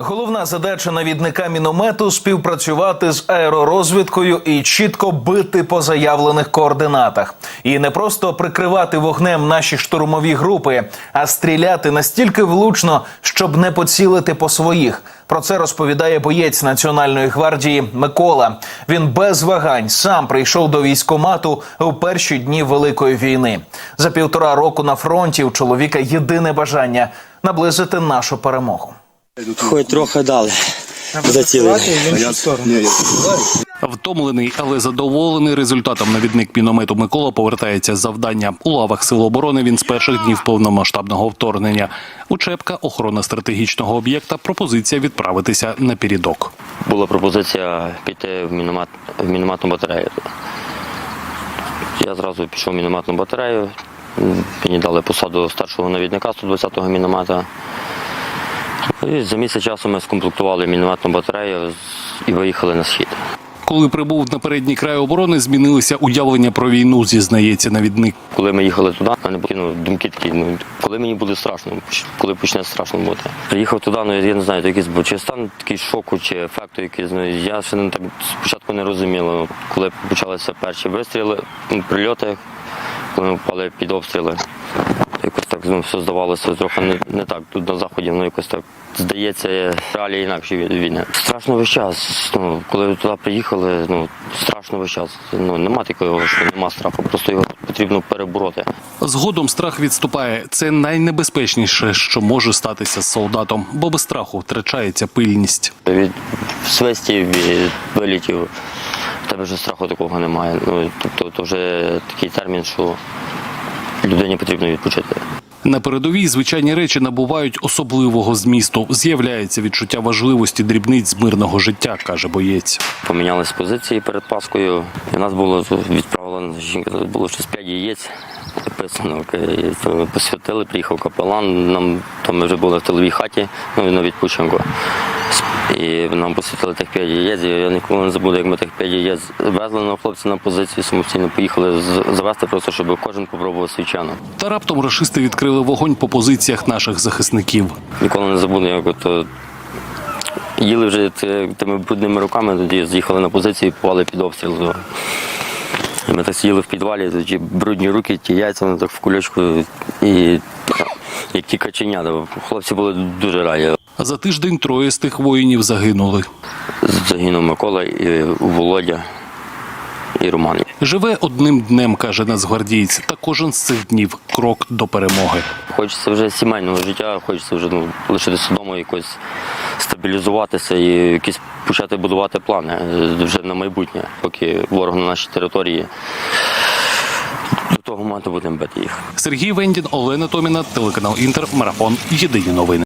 Головна задача навідника міномету співпрацювати з аеророзвідкою і чітко бити по заявлених координатах. І не просто прикривати вогнем наші штурмові групи, а стріляти настільки влучно, щоб не поцілити по своїх. Про це розповідає боєць Національної гвардії Микола. Він без вагань сам прийшов до військомату у перші дні великої війни. За півтора року на фронті у чоловіка єдине бажання наблизити нашу перемогу. Хоч трохи дали. Зацілили. Втомлений, але задоволений результатом навідник міномету Микола повертається з завдання. У лавах Сил оборони він з перших днів повномасштабного вторгнення. Учебка, охорона стратегічного об'єкта, пропозиція відправитися на передок. Була пропозиція піти в міномет в мінометну батарею. Я зразу пішов в мінометну батарею. Мені дали посаду старшого навідника 120-го міномета. І за місяць часу ми скомплектували мінометну батарею і виїхали на схід. Коли прибув на передній край оборони, змінилися уявлення про війну, зізнається навідник. Коли ми їхали туди, мене були ну, думки такі, ну коли мені буде страшно, коли почне страшно бути. Приїхав туди, ну я не знаю, то якийсь був чи стан такий шоку, чи ефекту якийсь. Ну я ще не так спочатку не розуміла. Коли почалися перші вистріли, ну, прильоти, коли ми впали під обстріли. Так ну, все здавалося трохи не, не так. Тут на заході, ну якось так здається, реалії інакші від війни. Страшно весь час. Ну, коли туди приїхали, ну страшно весь час. Ну нема такого, що нема страху, просто його потрібно перебороти. Згодом страх відступає. Це найнебезпечніше, що може статися з солдатом, бо без страху втрачається пильність. Від свистів, від вилітів, тебе вже страху такого немає. Ну, тобто, то вже такий термін, що людині потрібно відпочити. На передовій звичайні речі набувають особливого змісту. З'являється відчуття важливості дрібниць з мирного життя, каже боєць. Помінялись позиції перед Паскою. І нас було відправлено жінка, було щось п'ять яєць. Написано, ми посвятили, приїхав капелан. Нам там ми вже були в тиловій хаті, ну і на відпочинку. І нам посвятили тих 5 яєць. Я ніколи не забуду, як ми тих 5 яєць везли на хлопці на позицію, самостійно поїхали завести, просто щоб кожен попробував свічану. Та раптом рашисти відкрили вогонь по позиціях наших захисників. Ніколи не забуду, як от е, їли вже тими брудними руками, тоді з'їхали на позицію і попали під обстріл. І ми так сиділи в підвалі, тоді брудні руки, ті яйця вони так в кульочку і як ті каченята. Хлопці були дуже раді. За тиждень троє з тих воїнів загинули. Загинув Микола, і Володя і Роман. Живе одним днем, каже нацгвардієць, та кожен з цих днів крок до перемоги. Хочеться вже сімейного життя, хочеться вже ну, лишитися вдома, якось стабілізуватися і якісь почати будувати плани вже на майбутнє, поки ворог на нашій території. До того моменту будемо бити їх. Сергій Вендін, Олена Томіна, телеканал Інтер, марафон. Єдині новини.